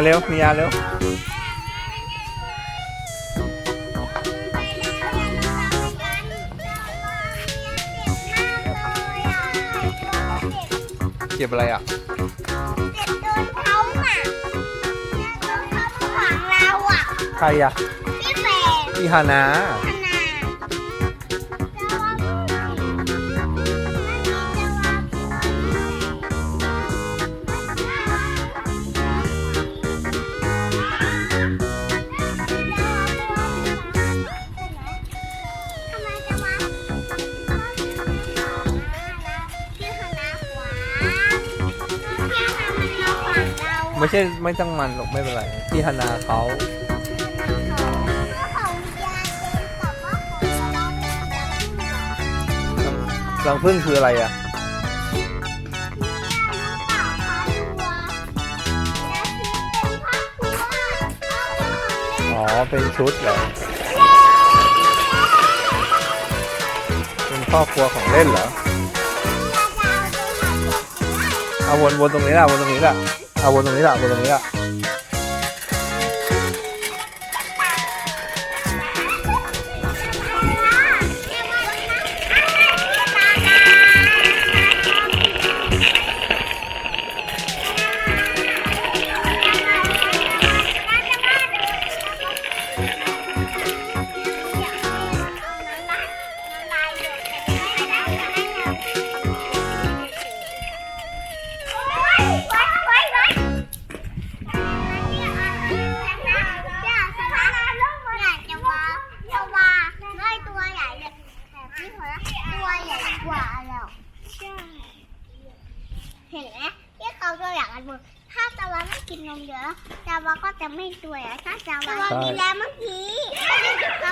มาเร็วมียาเร็วเก็บอะไรอะ ใครอะ พี่ฮานา ไม่ใช่ไม่ต้องมันหรอกไม่เป็นไรพี่ฮานาเขารังพึ่งคืออะไรอะอ๋อเป็นชุดเหรอเป็นครอบครัวของเล่นเหรอเอาวนวนตรงนี้ละวนตรงนี้ละ 啊，我怎么没打？我怎么没打？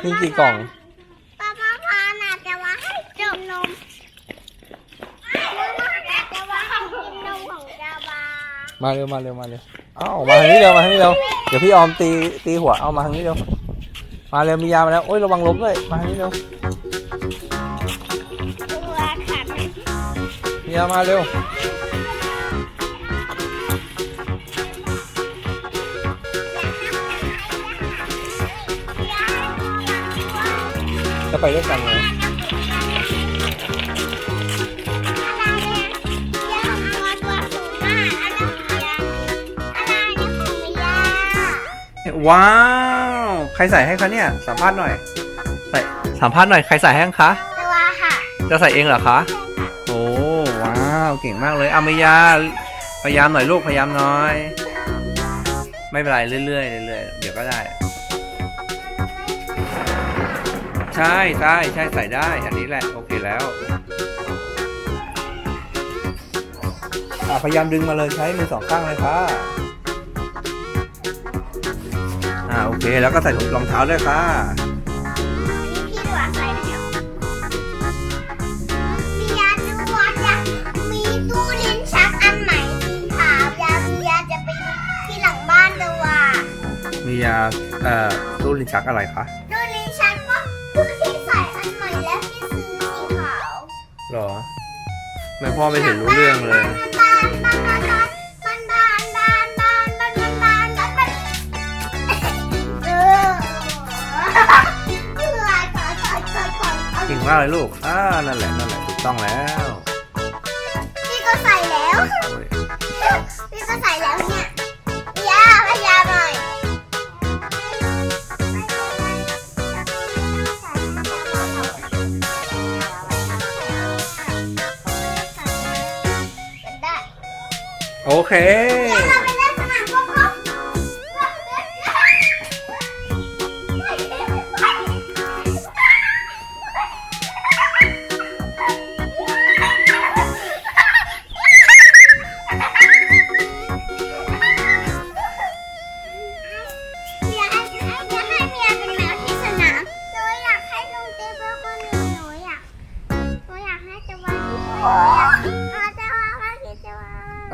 นี่กี่กล่อง ป้าป้าพาน่ะตะวันให้กินนมตะวันให้กินนมของตะวันมาเร็วมาเร็วมาเร็วเอ้ามาทางนี้เร็วมาทางนี้เร็วเดี๋ยวพี่ออมตีตีหัวเอามาทางนี้เร็วมาเร็วมียามาแล้วโอ้ยระวังล้มด้วยมาทางนี้เร็วตัวขัดมียามาเร็ว จะไปด้วยกันไหมว้าว ใครใส่ให้คะเนี่ย สัมภาษณ์หน่อย ใส่สัมภาษณ์หน่อย ใครใส่ให้คะ ตัวค่ะ จะใส่เองเหรอคะ โอ้ ว้าว เก่งมากเลยอามายา พยายามหน่อยลูก พยายามหน่อย ไม่เป็นไรเรื่อยๆเรื่อยๆ เดี๋ยวก็ได้ ใช่ใช่ใช่ใส่ได้ อันนี้แหละ โอเคแล้วอะพยายามดึงมาเลยใช้มือสองข้างเลยค่ะอ่าโอเค แล้วก็ใส่ถุงรองเท้าด้วยค่ะ พี่หวานใส่แล้วมียาดูว่าจะมีตู้ลิ้นชักอันใหม่สีขาวยามียาจะไปที่หลังบ้านตัวมียาเอ่อตู้ลิ้นชักอะไรคะ แม่พ่อไม่เห็นรู้เรื่องเลยจริงมากเลยลูก อ่า นั่นแหละ นั่นแหละ ถูกต้องแล้ว พี่ก็ใส่แล้ว พี่ก็ใส่แล้วเนี่ย โอเค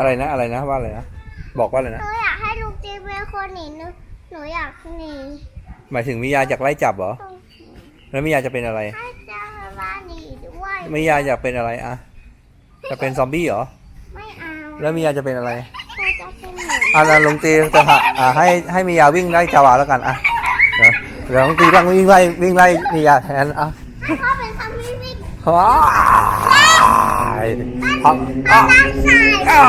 อะไรนะอะไรนะว่าอะไรนะบอกว่าอะไรหนะนูอยากให้ลุงตีเป็นคนหนีหนูหนูอยากหนีหมายถึงมียาจากไล่จับเหรอตรงแล้วมียาจะเป็นอะไรให้เจ้าบ้านหนีด้วยมียาอยากเป็นอะไรอะจะเป็นซอมบี้เหรอใแล้วมียาจะเป็นอะไรเขาจะเป็นหนูอะแล้วลุงตีจะหาอ่าให้ให้มียาวิ่งไล่จาวาแล้วกันอะเดี๋ยวเดี๋ยวลุงตีต้องวิ่งไล่วิ่งไล่มียาแทนอะ ถ้าเขาเป็นซัมบี้วิ่ง ว้าย พังอะน้ำใส่อ่า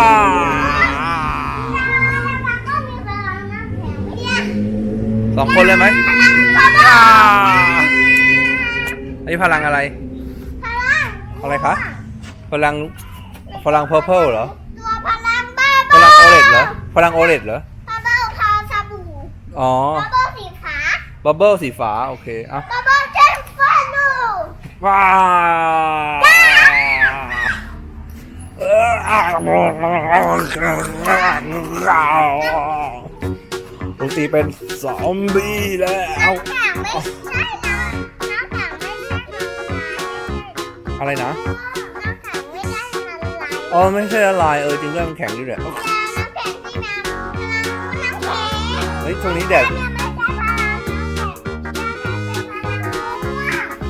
แล้วก็มีพลังน้ำแข็งเนี่ยสองคนเลยไหมพลังพลัอ่างอันนี้พลังอะไรพลังอะไรคะ พลัง พลัง purple เหรอ ตัวพลังบ้าพลังโอเลดเหรอ พลังโอเลดเหรอ บับเบิ้ลทาวซาบูอ๋อ บับเบิ้ลสีขาบับเบิลสีฟ้า โอเคเอะบับเบิ้ลเจนฟานูว้าว ลุงตีเป็นซอมบี้แล้วน้ำแข็งไม่ใช่นะน้ำแข็งไม่ใช่อะไรอะไรนะน้ำแข็งไม่ได้อะไรอ๋อไม่ใช่ละลายเออจริงด้วยมันแข็งอยู่เนี่ยน้ำแข็งที่น้ำน้ำแข็งเฮ้ยช่วงนี้แดดไม่ใช่พลังน้ำแข็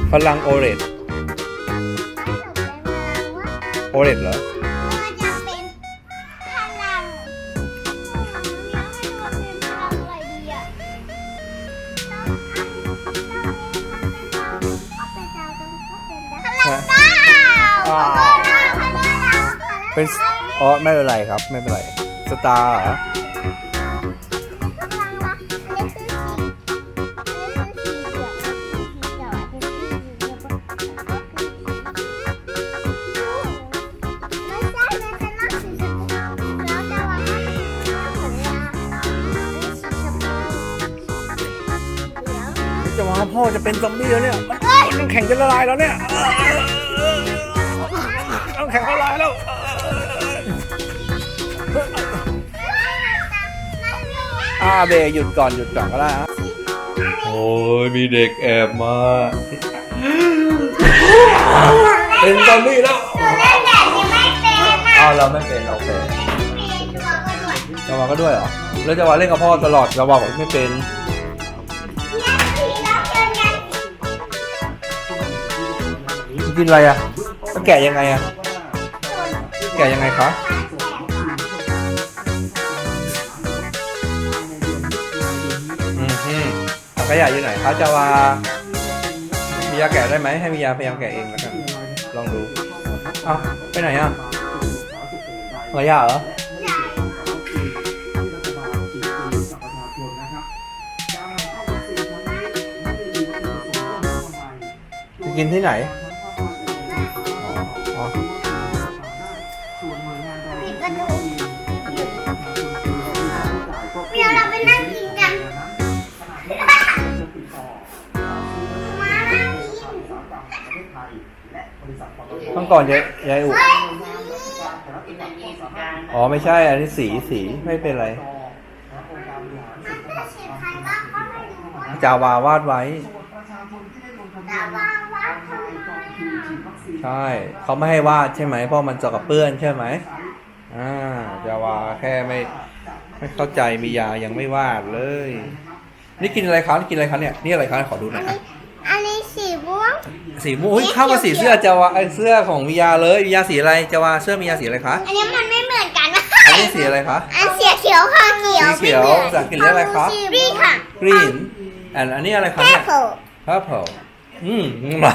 งพลังพลังโอเลดโอเลดเหรอ เป็นอ๋อไม่เป็นไรครับ ไม่เป็นไร สตาร์เหรอพลังรักอันนี้คือสีอันนี้คือสีเขียวสีเขียวอันนี้คือสีเขียวแล้วก็คือสีไม่ใช่มันเป็นรักสีชมพูแล้วแต่ว่าถ้าเป็นรักของเราเป็นสีชมพูเขียวจะมาพ่อจะเป็นซอมบี้แล้วเนี่ยมันน้ำแข็งจะละลายแล้วเนี่ยน้ำแข็งละลายแล้ว อ่าเบย์หยุดก่อนหยุดก่อนก็ได้ฮะโอ้ยมีเด็กแอบมาเป็นซอมบี้แล้วอ้าวเราไม่เป็นโอเคจะวาก็ด้วยเหรอแล้วจะวาเล่นกับพ่อตลอดจะวาบอกไม่เป็นกินอะไรอะแล้วแกะยังไงอะแกะยังไงคะ ขยะอยู่ไหนคะจะวามียาแกะได้ไหมให้มียาพยายามแกะเองแล้วกันลองดูเอ้าไปไหนอะขยะเหรอจะกินที่ไหน ต้องก่อนยายยายอุเฮ้ยอ๋อไม่ใช่ อันนี้สีสีไม่เป็นไรมันจะฉีดใครบ้างก็ไม่รู้อะจาวาวาดไว้แต่ว่าว่าทำไมอะใช่ เขาไม่ให้วาดใช่ไหม เพราะมันจะกับเปื้อนใช่ไหมอ่า จาวาแค่ไม่ไม่เข้าใจมียายังไม่วาดเลย นี่กินอะไรคะนี่กินอะไรคะเนี่ย นี่อะไรคะขอดูหน่อยอะ อันนี้สีม่วง สีม่วงอุ๊ยเข้ากับสีเสื้อจาวาไอยเสื้อของมียาเลยมียาสีอะไรจาวาเสื้อมียาสีอะไรคะอันนี้มันไม่เหมือนกันนะอันนี้สีอะไรคะอันเสียเขียวค่ะเขียวสีเขียวภาษาอังกฤษเรียกอะไรครับ รีค่ะ green อันอันนี้อะไรคะแค่เนี่ยโผล่ purple อืมอะไร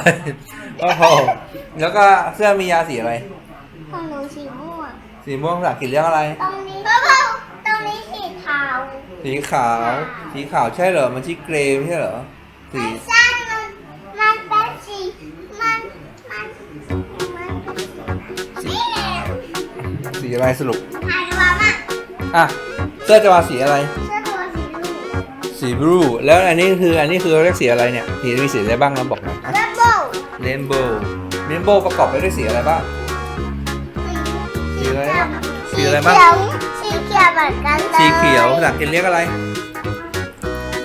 purple แล้วก็เสื้อมียาสีอะไร ของหนูสีม่วงสีม่วงภาษาอังกฤษเรียกอะไร ตรงนี้เพราะว่าตรงนี้สีขาวสีขาว สีขาวใช่เหรอ มันชื่อเกรย์ไม่ใช่เหรอ สีไม่ใช่มันมั สีอะไรสรุปถ่ายรวมอะอะเสื้อจะมาสีอะไร เสื้อตัวสีลูกสีบลูแล้วอันนี้คืออันนี้คือเรียกสีอะไรเนี่ยสีมีสีอะไรบ้างนะบอกหน่อยเรนโบว์เรนโบว์เรนโบว์ประกอบไปด้วยสีอะไรบ้าง สีอะไรบ้างสีอะไรบ้าง สีเขียวเหมือนกันเลยสีเขียวภาษาอังกฤษเรียกอะไร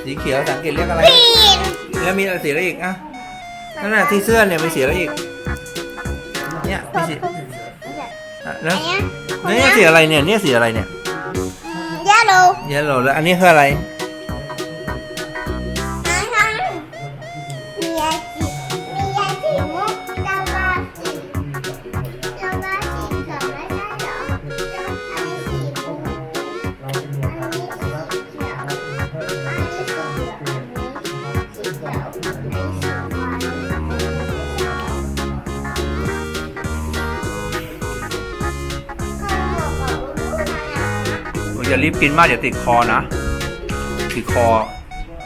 สีเขียวภาษาอังกฤษเรียกอะไร ปีนแล้วมีอะไรสีอะไรอีกอะนั่นน่ะที่เสื้อเนี่ยมีสีอะไรอีก เนี่ยมีสีอะ แล้วอันเนี้ยนี่สีอะไรเนี่ยเนี่ยสีอะไรเนี่ยยาโลเยลโล่แล้วอันนี้คืออะไร อย่ารีบกินมากเดี๋ยวติดคอนะ ติดคอ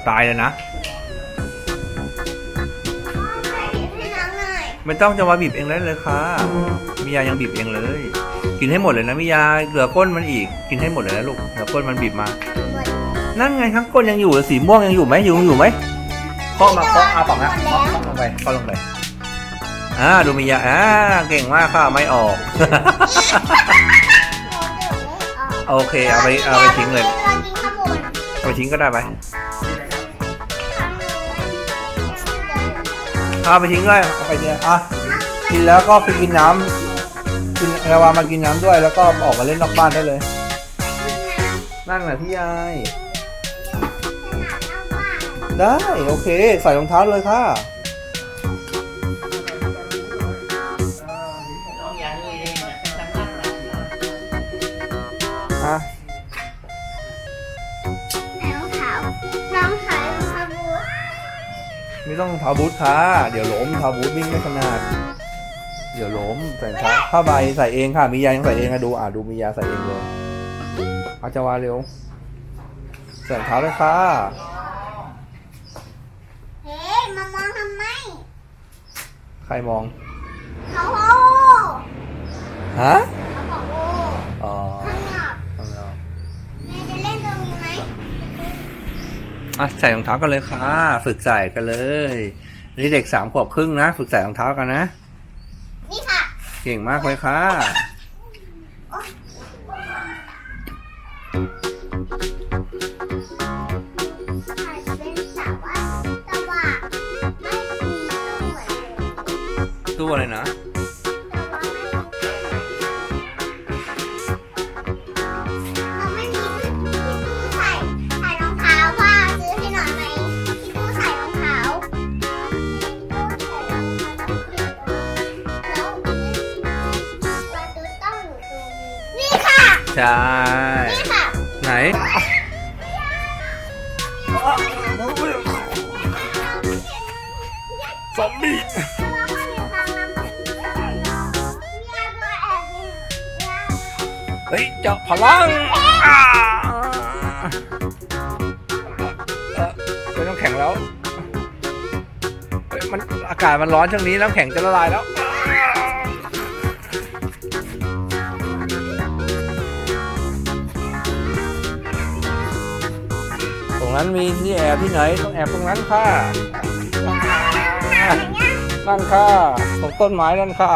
ตายเลยนะ ไม่ต้องจะมาบีบเองได้เลยค่ะมิยายังบีบเองเลย กินให้หมดเลยนะมิยาเหลือก้นมันอีก กินให้หมดเลยนะลูกเหลือก้นมันบีบมา นั่นไงข้างก้นยังอยู่สีม่วงยังอยู่ไหมอยู่อยู่ไหมเคาะมาเคาะอาปากนะเคาะเคาะลงไปเคาะลงไปอ่าดูมิยาอ่าเก่งมากค่ะไม่ออก โอเคเอาไปเอาไปทิ้งเลยเรากินข้าวบนเอาไปทิ้งก็ได้ไหมเอาไปทิ้งเลยเอาไปเนี่ยอะกินแล้วก็ไปกินน้ำกินระวามากินน้ำด้วย แล้วก็ออกมาเล่นนอกบ้านได้เลย นั่งน่ะพี่ยายได้ โอเค ใส่รองเท้าเลยค่ะอะ ไม่ต้องรองเท้าบูทค่ะ เดี๋ยวล้มรองเท้าบูทวิ่งไม่ขนาด เดี๋ยวล้มใส่รองเท้าผ้าใบใส่เองค่ะ มียายังใส่เองอะดูอะดูมียาใส่เองเลยเอาจะวาเร็วใส่รองเท้าเลยค่ะเฮ้ยมามองทำไมใครมองเขาโอ้ฮะ อะใส่รองเท้ากันเลยค่ะ ฝึกใส่กันเลยนี่เด็กสามขวบครึ่งนะ ฝึกใส่รองเท้ากันนะ นี่ค่ะ เก่งมากเลยค่ะอาจจะเป็นสาวว่าแต่ว่าไม่มีตู้เหมือนเดิมตู้อะ ใช่ นี่ค่ะไหน ซอมบี้เฮ้ยเจาะพลังอ่าเออเป็นน้ำแข็งแล้วเฮ้ยมันอากาศมันร้อนช่วงนี้น้ำแข็งจะละลายแล้ว รงนั้นมีที่แอบที่ไหนต้องแอบตรงนั้นค่ะนั่นค่ะตรงต้นไม้นั่นค่ะ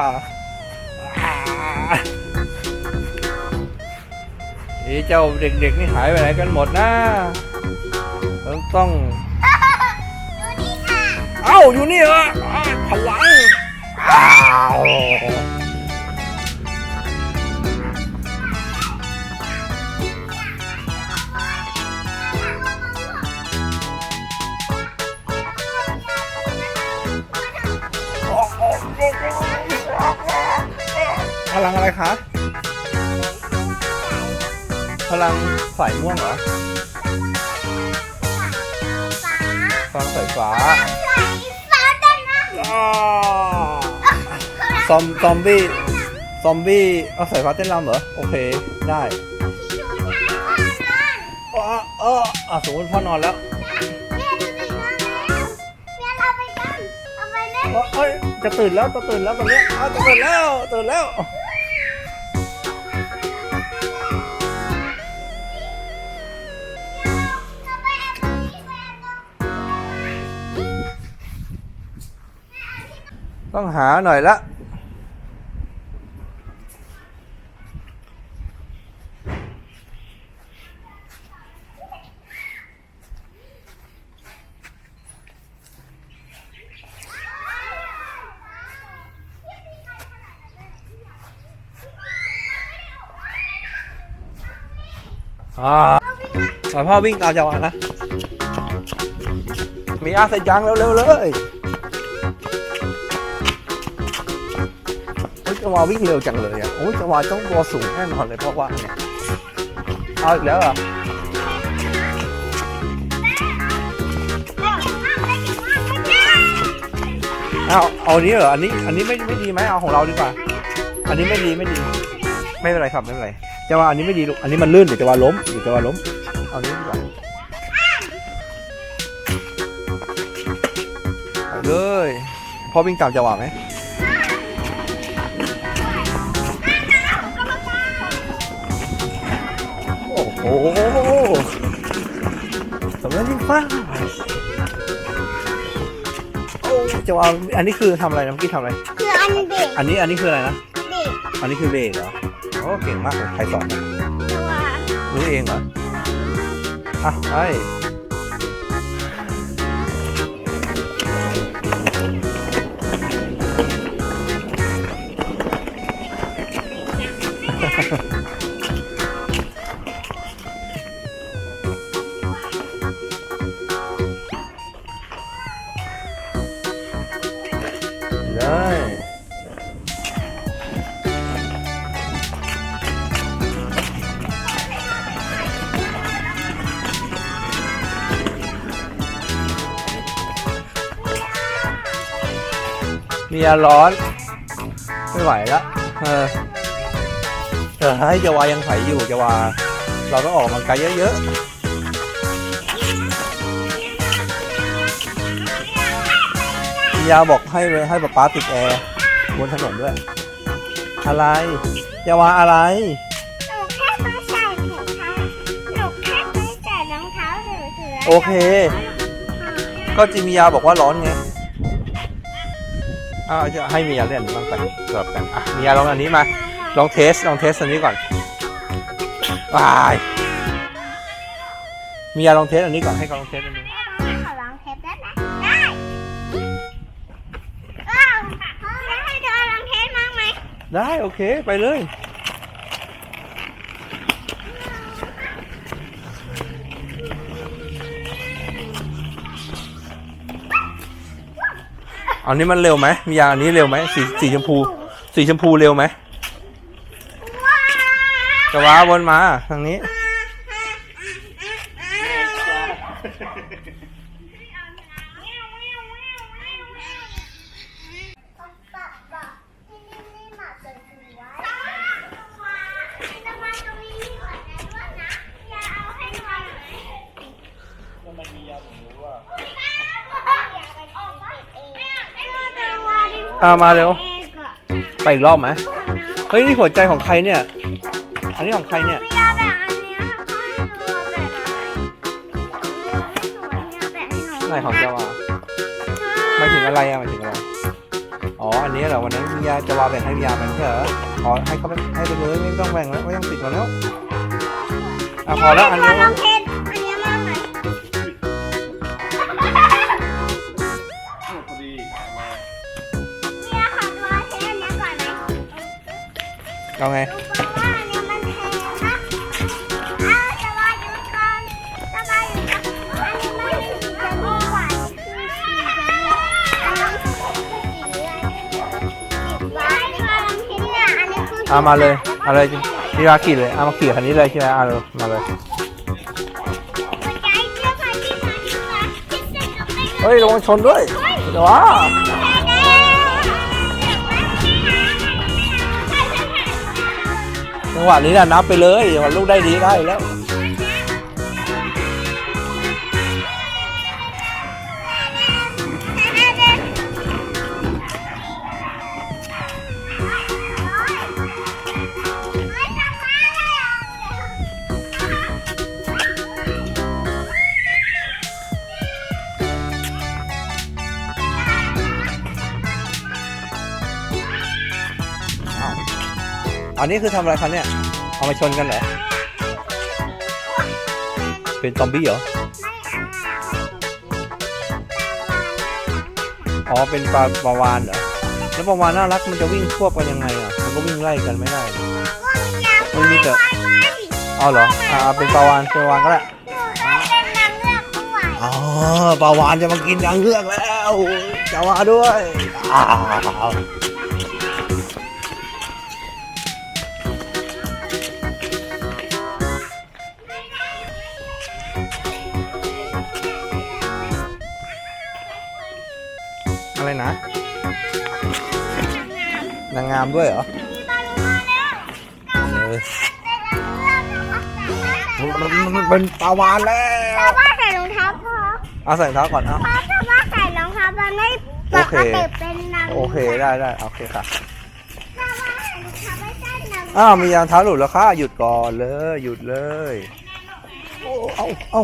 นี่เจ้าเด็กๆนี่หายไปไหนกันหมดนะต้องต้องเอ้าอยู่นี่เหรออ้าวพลังอ้าว คะ พลังสายม่วงเหรอพลังสายฟ้าอ้าวซอมซอมบี้ซอมบี้เอาสายฟ้าเต้นรำเหรอ โอเค ได้เออเอออะสมมติพ่อนอนแล้วเอ้ยเอ้ยจะตื่นแล้วจะตื่นแล้วตอนนี้อ้าวจะตื่นแล้วตื่นแล้ว ต้องหาหน่อยละอ่าขอพ่อวิ่งตามจังหวะนะ มีอาใส่จังเร็วๆเลย จังหวะวิ่งเร็วจังเลยอะโอ้ยจังหวะต้องตัวสูงแน่นอนเลยเพราะว่าเนี่ยเอาอีกแล้วเหรอเอาเอาอันนี้เหรออันนี้อันนี้ไม่ไม่ดีไหมเอาของเราดีกว่า อันนี้ไม่ดีไม่ดี ไม่เป็นไรครับไม่เป็นไรจะว่าอันนี้ไม่ดีลูกอันนี้มันลื่นเดี๋ยวจะว่าล้มเดี๋ยวจะว่าล้ม เอาอันนี้ดีกว่าเลยพ่อวิ่งตามจะว่าไหม โอ้โหสำเร็จยิ่งฟ้าโอ้จะว่าอันนี้คือทำอะไรนะเมื่อกี้ทำอะไร คืออันเด็กอันนี้อันนี้คืออะไรนะเด็กอันนี้คือเบรกเหรอโอ้เก่งมากเลยใครสอนเนี่ยตัว รู้เองเหรออะไป มียร้อน ไม่ไหวแล้วเออเออให้จะวายังไถอยู่จะวาเราต้องออกกำลังกายเยอะๆพี่ยาบอกให้เลยให้ป๊าป๊าติดแอร์บนถนนด้วย อะไรจะวาอะไรหนูแค่ไม่ใส่ถุงเท้าหนูแค่ไม่ใส่รองเท้าถือๆโอเค ก็จิมิยาบอกว่าร้อนไง อ้าวจะให้มียาเล่นบ้างไปสลับกันอะมียาลองอันนี้มาลองเทสลองเทสอันนี้ก่อนวายมียาลองเทสอันนี้ก่อนให้เขาลองเทสอันนี้ขอลองเทปได้ไหมได้อ้าวแล้วให้เธอลองเทปมั้างไหมได้โอเคไปเลย อันนี้มันเร็วไหมมียาอันนี้เร็วไหมสีสีชมพู สีชมพูเร็วไหมว้าวจะว้าวนมาทางนี้ อ่ามาเร็ว ไปอีกรอบไหมเฮ้ยนี่หัวใจของใครเนี่ย อันนี้ของใครเนี่ย ไหนของเจาวาหมายถึงอะไรอะหมายถึงอะไร อ๋อ อันนี้เหรอ วันนั้นมียาจะวาแบ่งให้มียาแบ่งเถอะอ๋อให้เขาไปให้ไปเลยไม่ต้องแบ่งแล้วไม่ต้องติดมาแล้ว อะพอแล้วอันนี้ลองเทสอันนี้ นนี้ลองเทสเนี่ยอันนี้คือเอามาเลยเอาเลยมียาขี่เลยเอามาขี่คันนี้เลยใช่ไหมเอาเลยมาเลยหัวใจเชื่อใครที่มาที่มาที่เซ็นกับไม่เฮ้ยระวังชนด้วยเดี๋ยวว่า จังหวะนี้นะนับไปเลยจังหวะลูกได้ดีได้แล้ว อันนี้คือทำอะไรคะเนี่ย เอามาชนกันเหรอ เป็นซอมบี้เหรอ อ๋อ เป็นปลาปลาวานเหรอ แล้วปลาวานน่ารักมันจะวิ่งควบกันยังไงอะ มันก็วิ่งไล่กันไม่ได้มันมีแต่อ๋อเหรอ อ่า เป็นปลาวานเป็นปลาวานก็ได้อ๋อปลาวานจะมากินนางเงือกแล้วจะมาด้วยอ้าว นางงามด้วยเหรอเออมันเป็นปลาวานแล้วชาวบ้านใส่รองเท้าพอเอาใส่รองเท้าก่อนเอาเพราะชาวบ้านใส่รองเท้ามันไม่ปโอกเคติเป็นนางโอเคได้ได้โอเคค่ะชาวบ้านใส่รองเท้าไม่ใช่นางอ้าวมีรองเท้าหลุดแล้วค่ะหยุดก่อนเลยหยุดเลยโอ้เอาเอา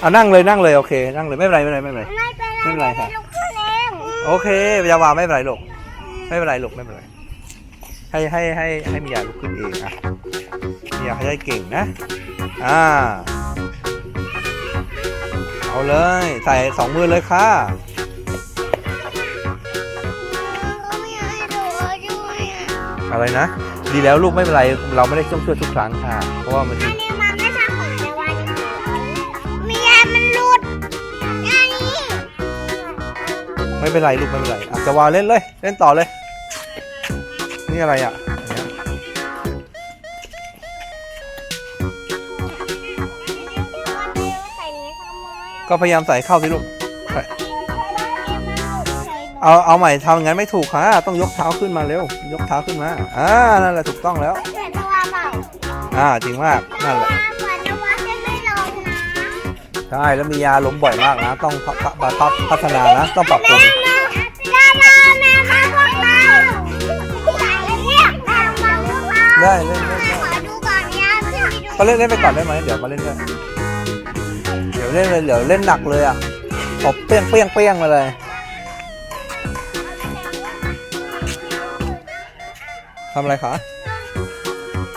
เอานั่งเลยนั่งเลยโอเค นั่งเลยไม่เป็นไรไม่เป็นไรไม่เป็นไรไม่เป็นไรไม่เป็นไรค่ะลูกขึ้นเองโอเคยาวาไม่เป็นไรลูก ไม่เป็นไรลูกไม่เป็นไรให้ให้ให้ให้มียาลุกขึ้นเองอะมียาให้ได้เก่งนะ อ่า เอาเลย ใส่สองมือเลยค่ะเขาไม่ให้ดูด้วยอะอะไรนะ ดีแล้วลูกไม่เป็นไร เราไม่ได้ต้องช่วยทุกครั้งค่ะ เพราะว่ามันอันนี้มันไม่ใช่ของในวันมียามันหลุดอันนี้ไม่เป็นไรลูกไม่เป็นไรอะจะวาเล่นเลย เล่นต่อเลย นี่อะไรอะอันเนี้ยใส่นี้ทำไมอะก็พยายามใส่เข้าสิลูกใส่ใส่เอาเอาใหม่ทำอย่างนั้นไม่ถูกค่ะ ต้องยกเท้าขึ้นมาเร็ว ยกเท้าขึ้นมา อ่า นั่นแหละถูกต้องแล้วเหมือนตัวเปล่าอ่า จริงมาก นั่นแหละเหมือนตัวเส้นไม่ลงนะใช่ แล้วมียาล้มบ่อยมากนะ ต้องพัฒพัฒพัฒพัฒนานะ ต้องปรับปรุง ได้เล่นเล่นได้ขอดูก่อนเนี่ยขึ้นไปดูก็เล่นเล่นไปก่อนได้ไหมเดี๋ยวมาเล่นด้วยเดี๋ยวเล่นเลยเดี๋ยวเล่นหนักเลยอะตบเปี้ยงเปี้ยงเปี้ยงมาเลยทำอะไรคะ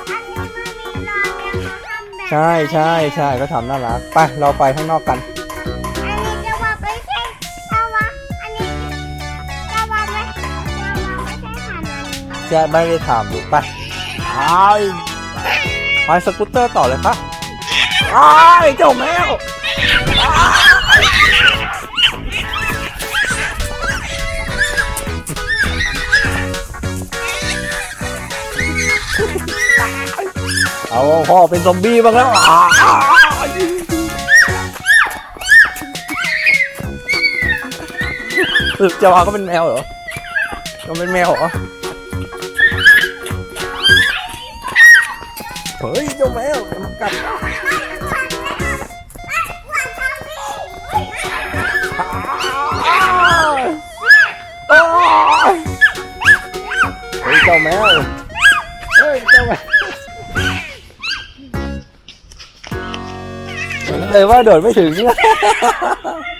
อันนี้มันมีรอยเนี่ยเขาทำแบบใช่ใช่ใช่ก็ทำน่ารักไปเราไปข้างนอกกันอันนี้จะว่าไม่ใช่ชาวะอันนี้จะว่าไม่ชาวะไม่ใช่ขนาดนี้ จะไม่ได้ถามดูไป ไปไปสกูตเตอร์ต่อเลยค่ะไปเจ้าแมวเอาพ่อเป็นซอมบี้บ้างแล้วอ่าจะว่าก็เป็นแมวเหรอก็เป็นแมวเหรอ เฮ้ยเจ้าแมวจะมากัดอ้าว